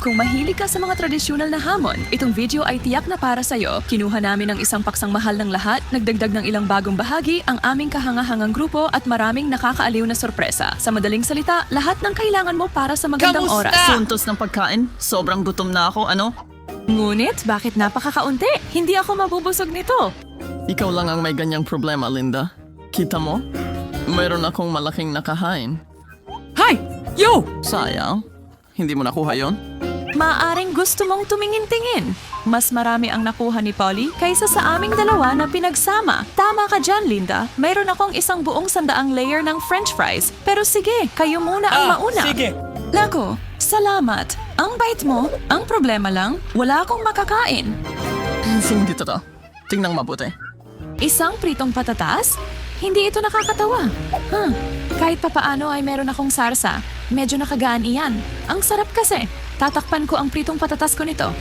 Kung mahilig ka sa mga tradisyonal na hamon, itong video ay tiyak na para sa'yo. Kinuha namin ang isang paksang mahal ng lahat, nagdagdag ng ilang bagong bahagi, ang aming kahangahangang grupo at maraming nakakaaliw na sorpresa. Sa madaling salita, lahat ng kailangan mo para sa magandang Kamusta? oras. Suntos ng pagkain? Sobrang gutom na ako, ano? Ngunit, bakit napakakaunti? Hindi ako mabubusog nito. Ikaw lang ang may ganyang problema, Linda. Kita mo? Mayroon akong malaking nakahain. Hi! Yo! Sayang. Hindi mo nakuha yon? Maaring gusto mong tumingin-tingin. Mas marami ang nakuha ni Polly kaysa sa aming dalawa na pinagsama. Tama ka dyan, Linda. Mayroon akong isang buong sandaang layer ng french fries. Pero sige, kayo muna ang Ah, mauna. sige. Lako, salamat. Ang bait mo. Ang problema lang, wala akong makakain. Sino dito to? Tingnan mabuti. Isang pritong patatas? Hindi ito nakakatawa. Huh. Kahit papaano ay meron akong sarsa. Medyo nakagaan iyan. Ang sarap kasi. Tatakpan ko ang pritong patatas ko nito.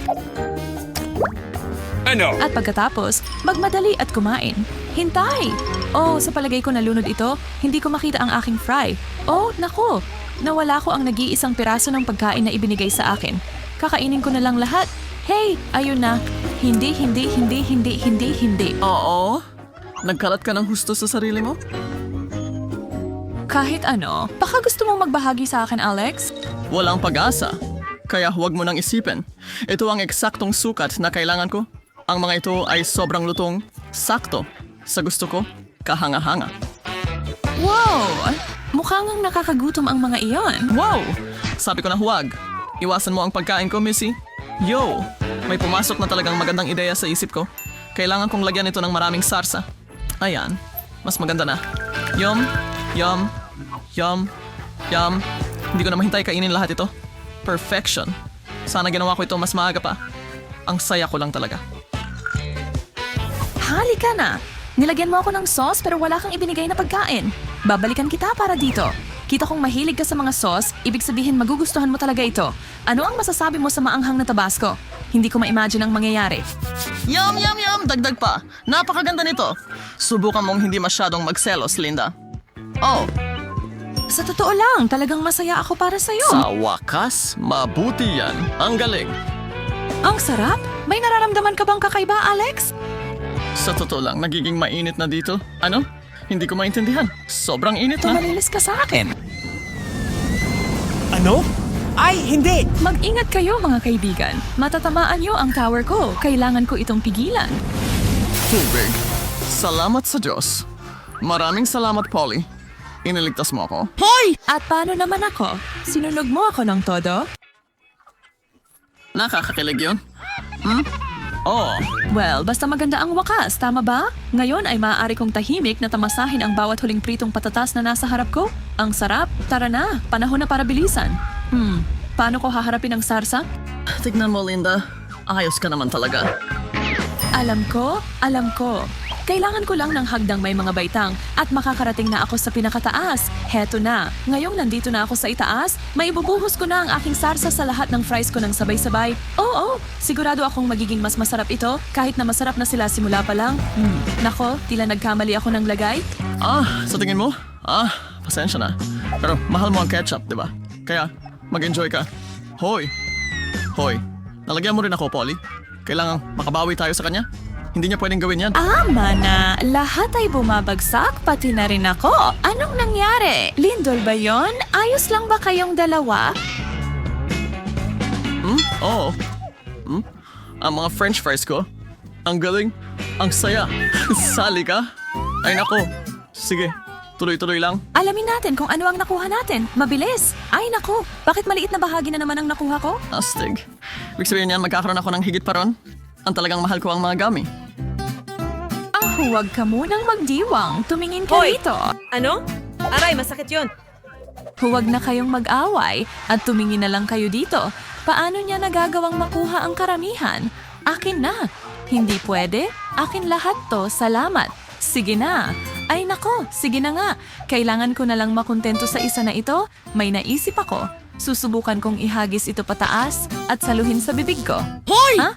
Ano? At pagkatapos, magmadali at kumain. Hintay! Oh, sa palagay ko nalunod ito, hindi ko makita ang aking fry. Oh, nako! Nawala ko ang nag-iisang piraso ng pagkain na ibinigay sa akin. Kakainin ko na lang lahat. Hey, ayun na. Hindi, hindi, hindi, hindi, hindi, hindi. Oo? Nagkalat ka ng husto sa sarili mo? Kahit ano, baka gusto mong magbahagi sa akin, Alex? Walang pag-asa. Kaya huwag mo nang isipin. Ito ang eksaktong sukat na kailangan ko. Ang mga ito ay sobrang lutong, sakto. Sa gusto ko, kahanga-hanga. Wow! Mukhang ang nakakagutom ang mga iyon. Wow! Sabi ko na huwag. Iwasan mo ang pagkain ko, Missy. Yo! May pumasok na talagang magandang ideya sa isip ko. Kailangan kong lagyan ito ng maraming sarsa. Ayan. Mas maganda na. Yum, yum, yum, yum. Hindi ko na mahintay kainin lahat ito. Perfection. Sana ginawa ko ito mas maaga pa. Ang saya ko lang talaga. Halika na! Nilagyan mo ako ng sauce pero wala kang ibinigay na pagkain. Babalikan kita para dito. Kita kong mahilig ka sa mga sauce, ibig sabihin magugustuhan mo talaga ito. Ano ang masasabi mo sa maanghang na tabasco? Hindi ko ma-imagine ang mangyayari. Yum, yum, yum! Dagdag pa! Napakaganda nito! Subukan mong hindi masyadong magselos, Linda. Oh, Sa totoo lang, talagang masaya ako para sa'yo. Sa wakas, mabuti yan. Ang galing. Ang sarap! May nararamdaman ka bang kakaiba, Alex? Sa totoo lang, nagiging mainit na dito. Ano? Hindi ko maintindihan. Sobrang init na. Tumalilis ka sa akin. Ano? Ay, hindi! Mag-ingat kayo mga kaibigan. Matatamaan niyo ang tower ko. Kailangan ko itong pigilan. Tubig. Salamat sa Diyos. Maraming salamat, Polly. Iniligtas mo ako. Hoy! At paano naman ako? Sinunog mo ako ng todo? Nakakakilig yun. Hmm? Oh, Well, basta maganda ang wakas, tama ba? Ngayon ay maaari kong tahimik na tamasahin ang bawat huling pritong patatas na nasa harap ko. Ang sarap. Tara na, panahon na para bilisan. Hmm, paano ko haharapin ang sarsa? tignan mo, Linda. Ayos ka naman talaga. Alam ko, alam ko. Kailangan ko lang ng hagdang may mga baitang at makakarating na ako sa pinakataas. Heto na. Ngayong nandito na ako sa itaas, maibubuhos ko na ang aking sarsa sa lahat ng fries ko ng sabay-sabay. Oo, sigurado akong magiging mas masarap ito kahit na masarap na sila simula pa lang. Hmm. Nako, tila nagkamali ako ng lagay. Ah, sa tingin mo? Ah, pasensya na. Pero mahal mo ang ketchup, di ba? Kaya, mag-enjoy ka. Hoy! Hoy, nalagyan mo rin ako, Polly. Kailangan makabawi tayo sa kanya. Hindi niya pwedeng gawin yan. Ama na, lahat ay bumabagsak, pati na rin ako. Anong nangyari? Lindol ba yon? Ayos lang ba kayong dalawa? Hmm? Oo. Hmm? Ang mga french fries ko. Ang galing. Ang saya. Sali ka? Ay nako. Sige, tuloy-tuloy lang. Alamin natin kung ano ang nakuha natin. Mabilis! Ay nako, bakit maliit na bahagi na naman ang nakuha ko? Astig. Ibig sabihin niyan, magkakaroon ako ng higit pa ron. Ang talagang mahal ko ang mga gami. Huwag ka munang magdiwang. Tumingin ka Hoy! rito. Ano? Aray, masakit yon. Huwag na kayong mag-away at tumingin na lang kayo dito. Paano niya nagagawang makuha ang karamihan? Akin na. Hindi pwede? Akin lahat to, salamat. Sige na. Ay nako, sige na nga. Kailangan ko na lang makontento sa isa na ito. May naisip ako. Susubukan kong ihagis ito pataas at saluhin sa bibig ko. Hoy! Ha?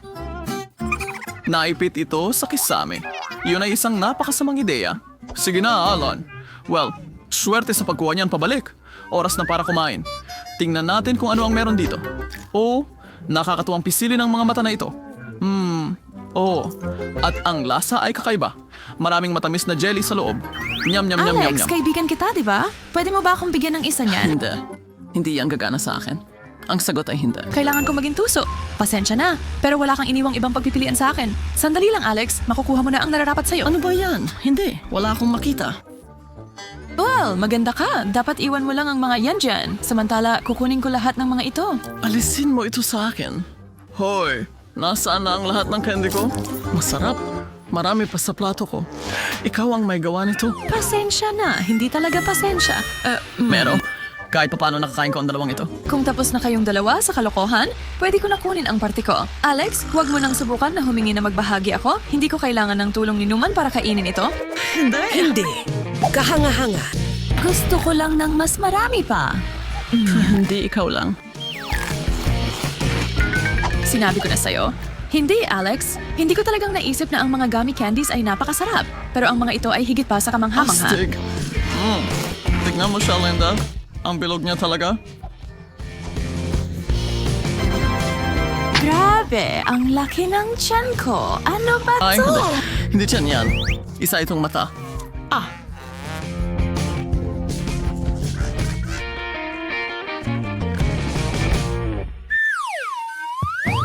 Naipit ito sa kisame. Yun ay isang napakasamang ideya. Sige na, Alan. Well, swerte sa pagkuha niyan pabalik. Oras na para kumain. Tingnan natin kung ano ang meron dito. Oh, Nakakatuwang pisili ng mga mata na ito. Hmm, oo. At ang lasa ay kakaiba. Maraming matamis na jelly sa loob. Nyam, nyam, nyam, nyam, Alex, nyam. kaibigan kita, di ba? Pwede mo ba akong bigyan ng isa niyan? Hindi. Hindi yan gagana sa akin. Ang sagot ay hindi. Kailangan ko maging tuso. Pasensya na, pero wala kang iniwang ibang pagpipilian sa akin. Sandali lang, Alex. Makukuha mo na ang nararapat sa'yo. Ano ba yan? Hindi. Wala akong makita. Well, maganda ka. Dapat iwan mo lang ang mga yan dyan. Samantala, kukunin ko lahat ng mga ito. Alisin mo ito sa akin. Hoy, nasaan na ang lahat ng candy ko? Masarap. Marami pa sa plato ko. Ikaw ang may gawa nito. Pasensya na. Hindi talaga pasensya. Uh, Pero, kahit paano nakakain ko ang dalawang ito. Kung tapos na kayong dalawa sa kalokohan, pwede ko na kunin ang parte ko. Alex, huwag mo nang subukan na humingi na magbahagi ako. Hindi ko kailangan ng tulong ni Numan para kainin ito. Hindi. Hindi. Kahanga-hanga. Gusto ko lang ng mas marami pa. Hindi ikaw lang. Sinabi ko na sa'yo. Hindi, Alex. Hindi ko talagang naisip na ang mga gummy candies ay napakasarap. Pero ang mga ito ay higit pa sa kamangha-mangha. Astig. Mm. Tignan mo siya, Linda. Ang bilog niya talaga. Grabe, ang laki ng tiyan ko. Ano ba Ay, to? hindi. Hindi yan yan. Isa itong mata. Ah!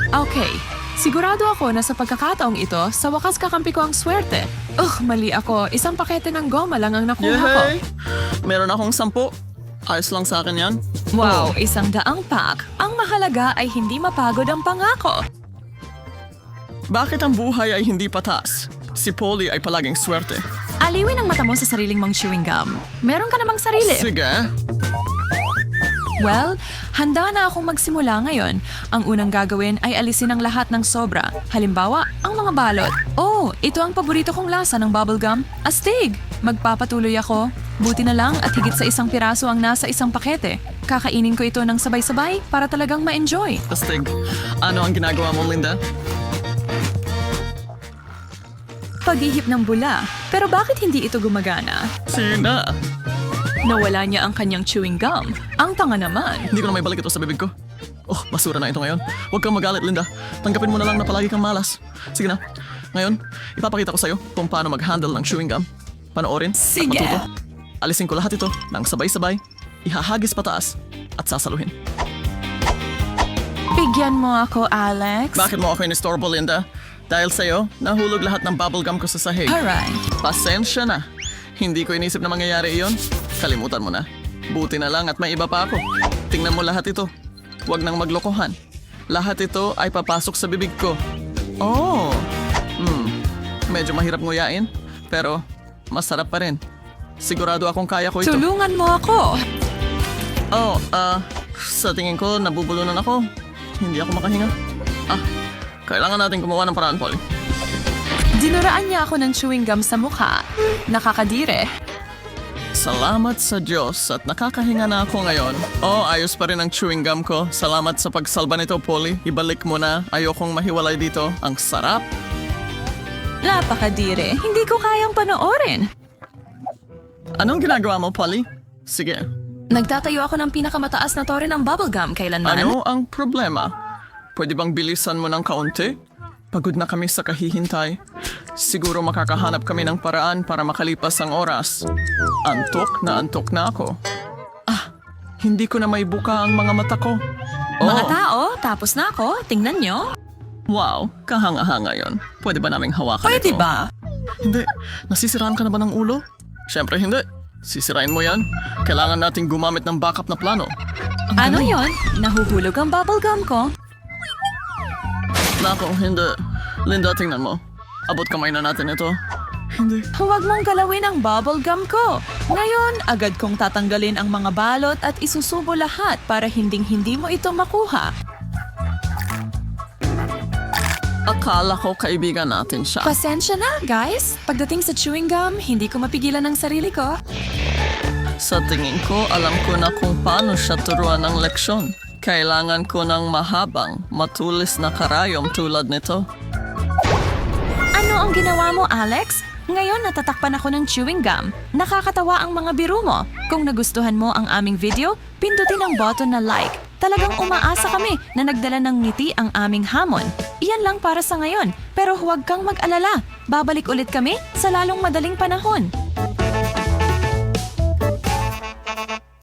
Okay, sigurado ako na sa pagkakataong ito, sa wakas kakampi ko ang swerte. Ugh, mali ako. Isang pakete ng goma lang ang nakuha ko. Yay! Meron akong sampu. Ayos lang sa akin yan. Wow, isang daang pack. Ang mahalaga ay hindi mapagod ang pangako. Bakit ang buhay ay hindi patas? Si Polly ay palaging swerte. Aliwin ang mata mo sa sariling mong chewing gum. Meron ka namang sarili. Sige. Well, handa na akong magsimula ngayon. Ang unang gagawin ay alisin ang lahat ng sobra. Halimbawa, ang mga balot. Oh, ito ang paborito kong lasa ng bubblegum. Astig! Magpapatuloy ako. Buti na lang at higit sa isang piraso ang nasa isang pakete. Kakainin ko ito ng sabay-sabay para talagang ma-enjoy. Tastig. Ano ang ginagawa mo, Linda? Paghihip ng bula. Pero bakit hindi ito gumagana? Sina? Nawala niya ang kanyang chewing gum. Ang tanga naman. Hindi ko na may balik ito sa bibig ko. Oh, basura na ito ngayon. Huwag kang magalit, Linda. Tanggapin mo na lang na palagi kang malas. Sige na. Ngayon, ipapakita ko sa'yo kung paano mag-handle ng chewing gum. Panoorin Sige. at matuto. Alisin ko lahat ito ng sabay-sabay, ihahagis pataas, at sasaluhin. Bigyan mo ako, Alex. Bakit mo ako inistorbo, Linda? Dahil sa'yo, nahulog lahat ng bubblegum ko sa sahig. Alright. Pasensya na. Hindi ko inisip na mangyayari iyon. Kalimutan mo na. Buti na lang at may iba pa ako. Tingnan mo lahat ito. Huwag nang maglokohan. Lahat ito ay papasok sa bibig ko. Oh! Hmm. Medyo mahirap nguyain, pero masarap pa rin. Sigurado akong kaya ko ito. Tulungan mo ako. Oh, ah, sa tingin ko nabubulunan ako. Hindi ako makahinga. Ah, kailangan natin gumawa ng paraan, Polly. Dinuraan niya ako ng chewing gum sa mukha. Nakakadire. Salamat sa Diyos at nakakahinga na ako ngayon. Oh, ayos pa rin ang chewing gum ko. Salamat sa pagsalba nito, Polly. Ibalik mo na. Ayokong mahiwalay dito. Ang sarap. Napakadire. Hindi ko kayang panoorin. Anong ginagawa mo, Polly? Sige. Nagtatayo ako ng pinakamataas na tore ng bubblegum kailanman. Ano ang problema? Pwede bang bilisan mo ng kaunti? Pagod na kami sa kahihintay. Siguro makakahanap kami ng paraan para makalipas ang oras. Antok na antok na ako. Ah, hindi ko na may buka ang mga mata ko. Mga Oh, tao, tapos na ako. Tingnan nyo. wow, kahanga-hanga yon. Pwede ba naming hawakan Pwede ito? ba? Hindi. Nasisiraan ka na ba ng ulo? Siyempre hindi. Sisirain mo yan. Kailangan nating gumamit ng backup na plano. Ano yon? Nahuhulog ang bubblegum ko. Nako, hindi. Linda, tingnan mo. Abot kamay na natin ito. Hindi. Huwag mong galawin ang bubblegum ko. Ngayon, agad kong tatanggalin ang mga balot at isusubo lahat para hinding-hindi mo ito makuha. Akala ko kaibigan natin siya. Pasensya na, guys. Pagdating sa chewing gum, hindi ko mapigilan ang sarili ko. Sa tingin ko, alam ko na kung paano siya turuan ng leksyon. Kailangan ko ng mahabang, matulis na karayom tulad nito. Ano ang ginawa mo, Alex? Ngayon natatakpan ako ng chewing gum. Nakakatawa ang mga biro mo. Kung nagustuhan mo ang aming video, pindutin ang button na like. Talagang umaasa kami na nagdala ng ngiti ang aming hamon. Iyan lang para sa ngayon, pero huwag kang mag-alala. Babalik ulit kami sa lalong madaling panahon.